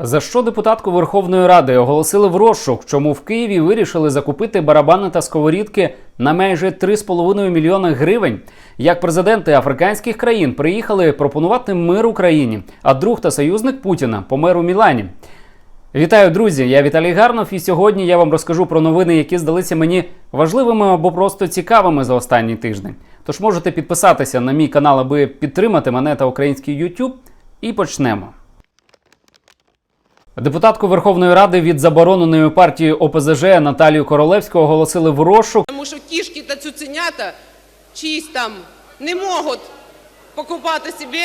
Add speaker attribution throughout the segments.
Speaker 1: За що депутатку Верховної Ради оголосили в розшук, чому в Києві вирішили закупити барабани та сковорідки на майже 3,5 мільйони гривень? Як президенти африканських країн приїхали пропонувати мир Україні, а друг та союзник Путіна помер у Мілані. Вітаю, друзі! Я Віталій Гарнов, і сьогодні я вам розкажу про новини, які здалися мені важливими або просто цікавими за останній тиждень. Тож можете підписатися на мій канал, аби підтримати мене та український YouTube. І почнемо. Депутатку Верховної Ради від забороненої партії ОПЗЖ Наталію Королевську оголосили в розшук.
Speaker 2: Тому що кішки та цуценята чиїсь там не можуть покупати собі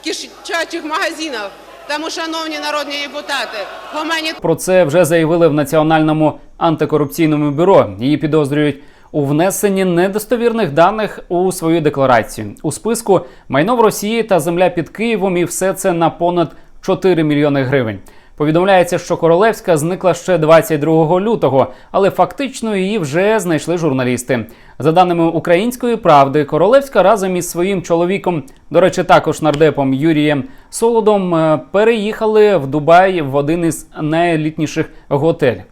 Speaker 2: в кишачих магазинах. Тому, шановні народні депутати, гуманітарні
Speaker 1: Про це вже заявили в Національному антикорупційному бюро. Її підозрюють у внесенні недостовірних даних у свою декларацію. У списку майно в Росії та земля під Києвом, і все це на понад 4 мільйони гривень. Повідомляється, що Королевська зникла ще 22 лютого, але фактично її вже знайшли журналісти. За даними української правди, Королевська разом із своїм чоловіком, до речі, також нардепом Юрієм Солодом, е, переїхали в Дубай в один із найелітніших готелів.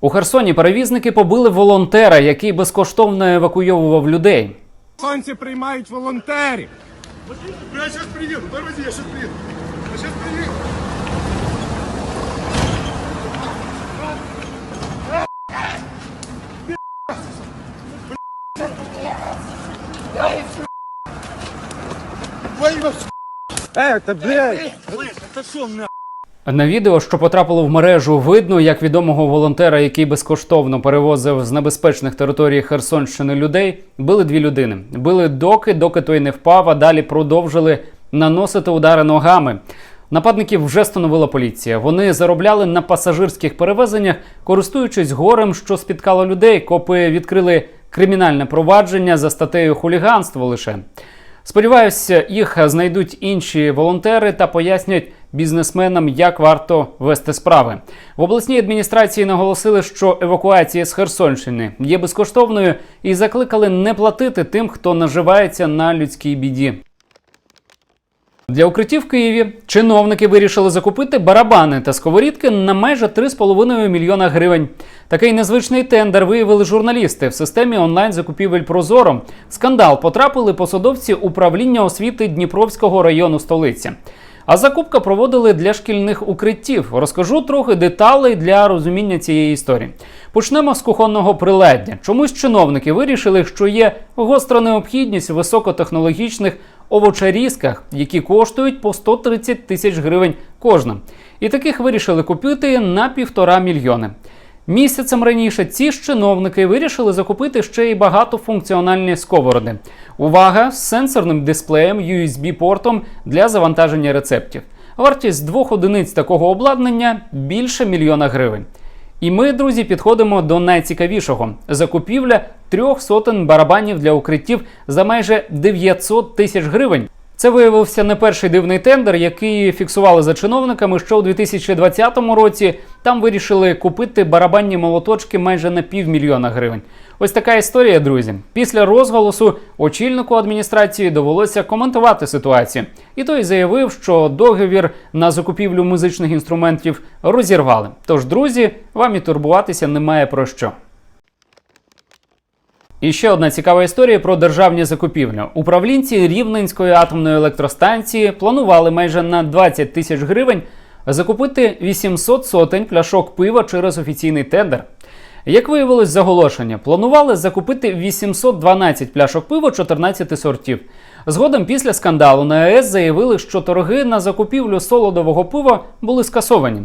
Speaker 1: У Херсоні перевізники побили волонтера, який безкоштовно евакуйовував людей.
Speaker 3: Сонці приймають волонтерів.
Speaker 4: Я сейчас приеду, тормози, я сейчас приеду.
Speaker 3: Е, та блядь!
Speaker 1: На відео, що потрапило в мережу, видно, як відомого волонтера, який безкоштовно перевозив з небезпечних територій Херсонщини людей, били дві людини. Били доки, доки той не впав, а далі продовжили наносити удари ногами. Нападників вже встановила поліція. Вони заробляли на пасажирських перевезеннях, користуючись горем, що спіткало людей. Копи відкрили кримінальне провадження за статтею хуліганство лише. Сподіваюся, їх знайдуть інші волонтери та пояснять бізнесменам, як варто вести справи. В обласній адміністрації наголосили, що евакуація з Херсонщини є безкоштовною і закликали не платити тим, хто наживається на людській біді. Для укриттів в Києві чиновники вирішили закупити барабани та сковорідки на майже 3,5 мільйона гривень. Такий незвичний тендер виявили журналісти в системі онлайн закупівель Прозоро. Скандал потрапили посадовці управління освіти Дніпровського району столиці. А закупка проводили для шкільних укриттів. Розкажу трохи деталей для розуміння цієї історії. Почнемо з кухонного приладдя. Чомусь чиновники вирішили, що є гостра необхідність високотехнологічних овочарізках, які коштують по 130 тисяч гривень кожна. І таких вирішили купити на півтора мільйони. Місяцем раніше ці ж чиновники вирішили закупити ще й багатофункціональні сковороди. Увага з сенсорним дисплеєм USB-портом для завантаження рецептів. Вартість двох одиниць такого обладнання більше мільйона гривень. І ми, друзі, підходимо до найцікавішого: закупівля трьох сотень барабанів для укриттів за майже 900 тисяч гривень. Це виявився не перший дивний тендер, який фіксували за чиновниками, що у 2020 році там вирішили купити барабанні молоточки майже на півмільйона гривень. Ось така історія, друзі. Після розголосу очільнику адміністрації довелося коментувати ситуацію. І той заявив, що договір на закупівлю музичних інструментів розірвали. Тож, друзі, вам і турбуватися немає про що. І ще одна цікава історія про державні закупівлі. Управлінці Рівненської атомної електростанції планували майже на 20 тисяч гривень закупити 800 сотень пляшок пива через офіційний тендер. Як виявилось з оголошення, планували закупити 812 пляшок пива 14 сортів. Згодом після скандалу на АЕС заявили, що торги на закупівлю солодового пива були скасовані.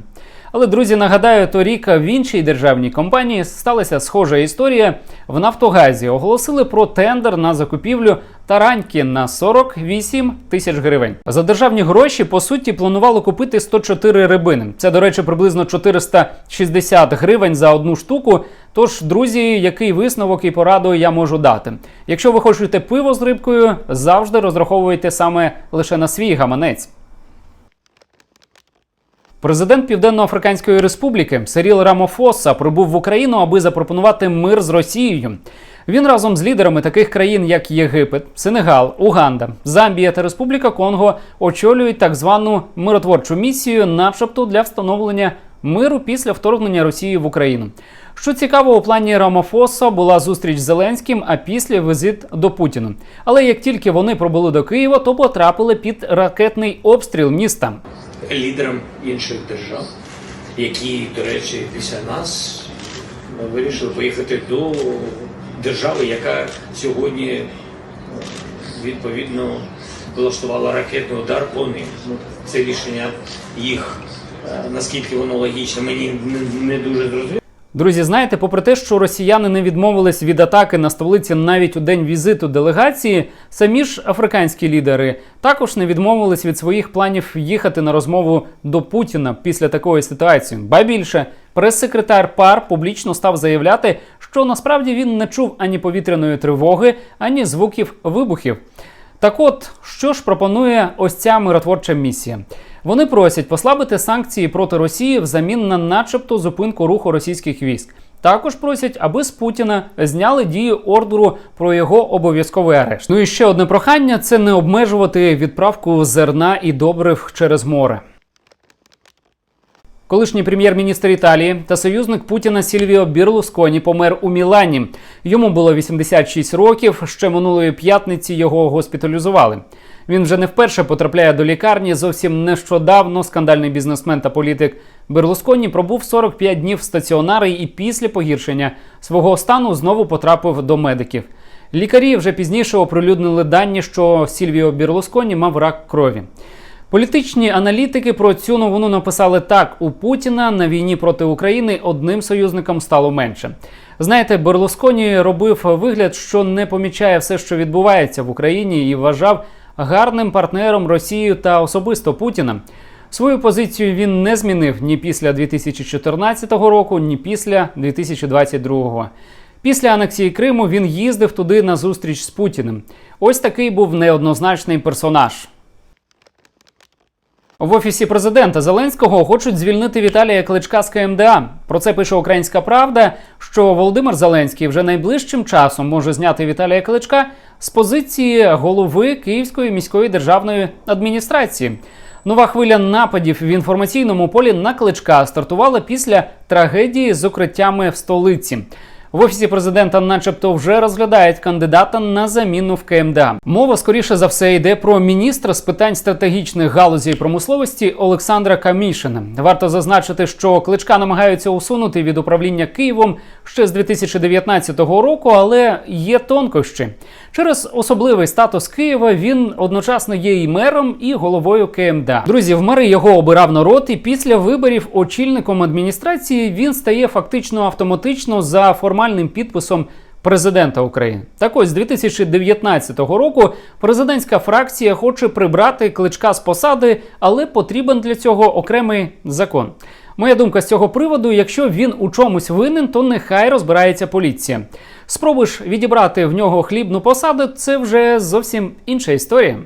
Speaker 1: Але друзі, нагадаю, торік в іншій державній компанії сталася схожа історія. В Нафтогазі оголосили про тендер на закупівлю тараньки на 48 тисяч гривень. За державні гроші по суті планували купити 104 рибини. Це, до речі, приблизно 460 гривень за одну штуку. Тож, друзі, який висновок і пораду я можу дати? Якщо ви хочете пиво з рибкою, завжди розраховуйте саме лише на свій гаманець. Президент Південно-Африканської Республіки Сиріл Рамофоса прибув в Україну, аби запропонувати мир з Росією. Він разом з лідерами таких країн, як Єгипет, Сенегал, Уганда, Замбія та Республіка Конго, очолюють так звану миротворчу місію, начебто для встановлення миру після вторгнення Росії в Україну. Що цікаво, у плані Рамофоса була зустріч з Зеленським, а після візит до Путіна. Але як тільки вони пробули до Києва, то потрапили під ракетний обстріл міста.
Speaker 5: Лідерам інших держав, які, до речі, після нас вирішили поїхати до держави, яка сьогодні е, відповідно влаштувала ракетний удар по ним. Ну, Це рішення їх, е, наскільки воно логічне, мені не дуже зрозуміло.
Speaker 1: Друзі, знаєте, попри те, що росіяни не відмовились від атаки на столиці навіть у день візиту делегації, самі ж африканські лідери також не відмовились від своїх планів їхати на розмову до Путіна після такої ситуації. Ба більше, прес-секретар ПАР публічно став заявляти, що насправді він не чув ані повітряної тривоги, ані звуків вибухів. Так от, що ж пропонує ось ця миротворча місія? Вони просять послабити санкції проти Росії взамін на начебто зупинку руху російських військ. Також просять, аби з Путіна зняли дію ордеру про його обов'язковий арешт. Ну і ще одне прохання: це не обмежувати відправку зерна і добрив через море. Колишній прем'єр-міністр Італії та союзник Путіна Сільвіо Бірлусконі помер у Мілані. Йому було 86 років. Ще минулої п'ятниці його госпіталізували. Він вже не вперше потрапляє до лікарні. Зовсім нещодавно скандальний бізнесмен та політик Берлусконі пробув 45 днів в стаціонарі і після погіршення свого стану знову потрапив до медиків. Лікарі вже пізніше оприлюднили дані, що Сільвіо Бірлусконі мав рак крові. Політичні аналітики про цю новину написали так: у Путіна на війні проти України одним союзником стало менше. Знаєте, Берлусконі робив вигляд, що не помічає все, що відбувається в Україні, і вважав гарним партнером Росію та особисто Путіна. Свою позицію він не змінив ні після 2014 року, ні після 2022. Після анексії Криму він їздив туди на зустріч з Путіним. Ось такий був неоднозначний персонаж. В офісі президента Зеленського хочуть звільнити Віталія Кличка з КМДА. Про це пише Українська Правда. Що Володимир Зеленський вже найближчим часом може зняти Віталія Кличка з позиції голови Київської міської державної адміністрації. Нова хвиля нападів в інформаційному полі на кличка стартувала після трагедії з укриттями в столиці. В офісі президента, начебто, вже розглядають кандидата на заміну в КМДА. Мова скоріше за все йде про міністра з питань стратегічних галузей промисловості Олександра Камішина. Варто зазначити, що кличка намагаються усунути від управління Києвом ще з 2019 року, але є тонкощі. Через особливий статус Києва він одночасно є і мером, і головою КМДА. Друзі, в мери його обирав народ, і після виборів очільником адміністрації він стає фактично автоматично за формальним підписом. Президента України так ось з 2019 року президентська фракція хоче прибрати кличка з посади, але потрібен для цього окремий закон. Моя думка з цього приводу: якщо він у чомусь винен, то нехай розбирається поліція. Спробуєш відібрати в нього хлібну посаду, це вже зовсім інша історія.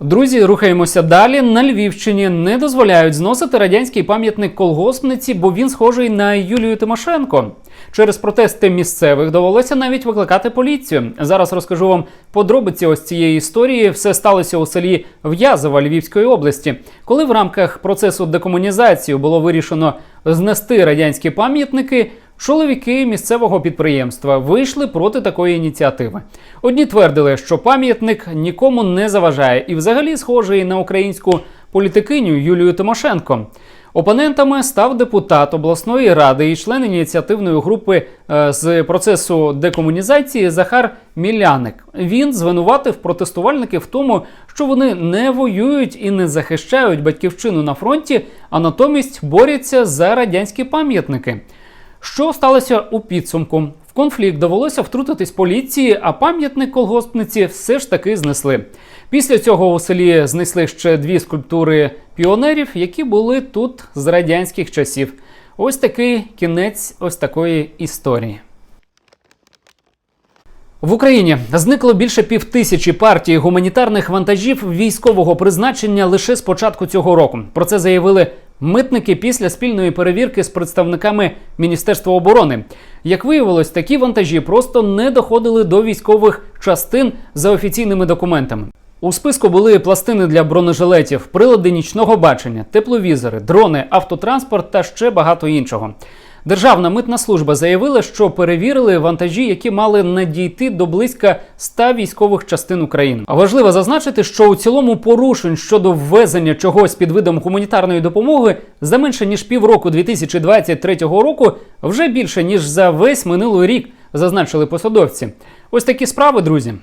Speaker 1: Друзі, рухаємося далі. На Львівщині не дозволяють зносити радянський пам'ятник колгоспниці, бо він схожий на Юлію Тимошенко. Через протести місцевих довелося навіть викликати поліцію. Зараз розкажу вам подробиці ось цієї історії. Все сталося у селі В'язова Львівської області, коли в рамках процесу декомунізації було вирішено знести радянські пам'ятники. Чоловіки місцевого підприємства вийшли проти такої ініціативи. Одні твердили, що пам'ятник нікому не заважає і взагалі схожий на українську політикиню Юлію Тимошенко. Опонентами став депутат обласної ради і член ініціативної групи е, з процесу декомунізації Захар Міляник. Він звинуватив протестувальників в тому, що вони не воюють і не захищають батьківщину на фронті, а натомість борються за радянські пам'ятники. Що сталося у підсумку? В конфлікт довелося втрутитись поліції, а пам'ятник колгоспниці все ж таки знесли. Після цього у селі знесли ще дві скульптури піонерів, які були тут з радянських часів. Ось такий кінець ось такої історії. В Україні зникло більше півтисячі партій гуманітарних вантажів військового призначення лише з початку цього року. Про це заявили митники після спільної перевірки з представниками Міністерства оборони. Як виявилось, такі вантажі просто не доходили до військових частин за офіційними документами. У списку були пластини для бронежилетів, прилади нічного бачення, тепловізори, дрони, автотранспорт та ще багато іншого. Державна митна служба заявила, що перевірили вантажі, які мали надійти до близько 100 військових частин України. А важливо зазначити, що у цілому порушень щодо ввезення чогось під видом гуманітарної допомоги за менше ніж півроку 2023 року вже більше ніж за весь минулий рік, зазначили посадовці. Ось такі справи, друзі.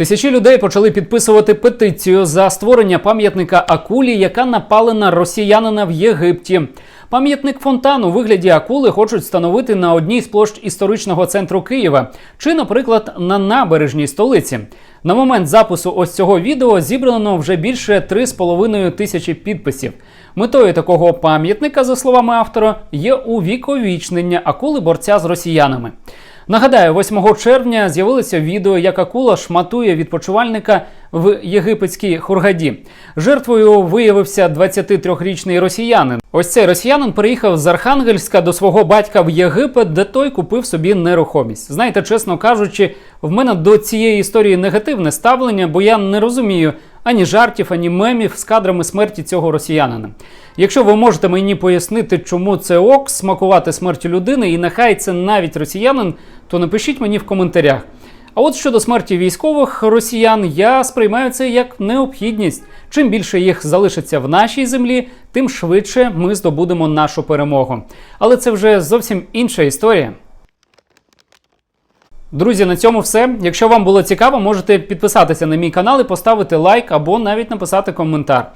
Speaker 1: Тисячі людей почали підписувати петицію за створення пам'ятника акулі, яка напала на росіянина в Єгипті. Пам'ятник фонтану у вигляді акули хочуть встановити на одній з площ історичного центру Києва чи, наприклад, на набережній столиці. На момент запису ось цього відео зібрано вже більше 3,5 тисячі підписів. Метою такого пам'ятника, за словами автора, є увіковічнення акули борця з росіянами. Нагадаю, 8 червня з'явилося відео, як акула шматує відпочивальника в єгипетській Хургаді. Жертвою виявився 23-річний росіянин. Ось цей росіянин приїхав з Архангельська до свого батька в Єгипет, де той купив собі нерухомість. Знаєте, чесно кажучи, в мене до цієї історії негативне ставлення, бо я не розумію ані жартів, ані мемів з кадрами смерті цього росіянина. Якщо ви можете мені пояснити, чому це ок смакувати смертю людини, і нехай це навіть росіянин, то напишіть мені в коментарях. А от щодо смерті військових росіян, я сприймаю це як необхідність. Чим більше їх залишиться в нашій землі, тим швидше ми здобудемо нашу перемогу. Але це вже зовсім інша історія. Друзі, на цьому все. Якщо вам було цікаво, можете підписатися на мій канал і поставити лайк або навіть написати коментар.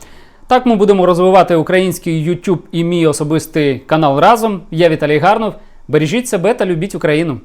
Speaker 1: Так ми будемо розвивати український YouTube і мій особистий канал разом. Я Віталій Гарнов. Бережіть себе та любіть Україну.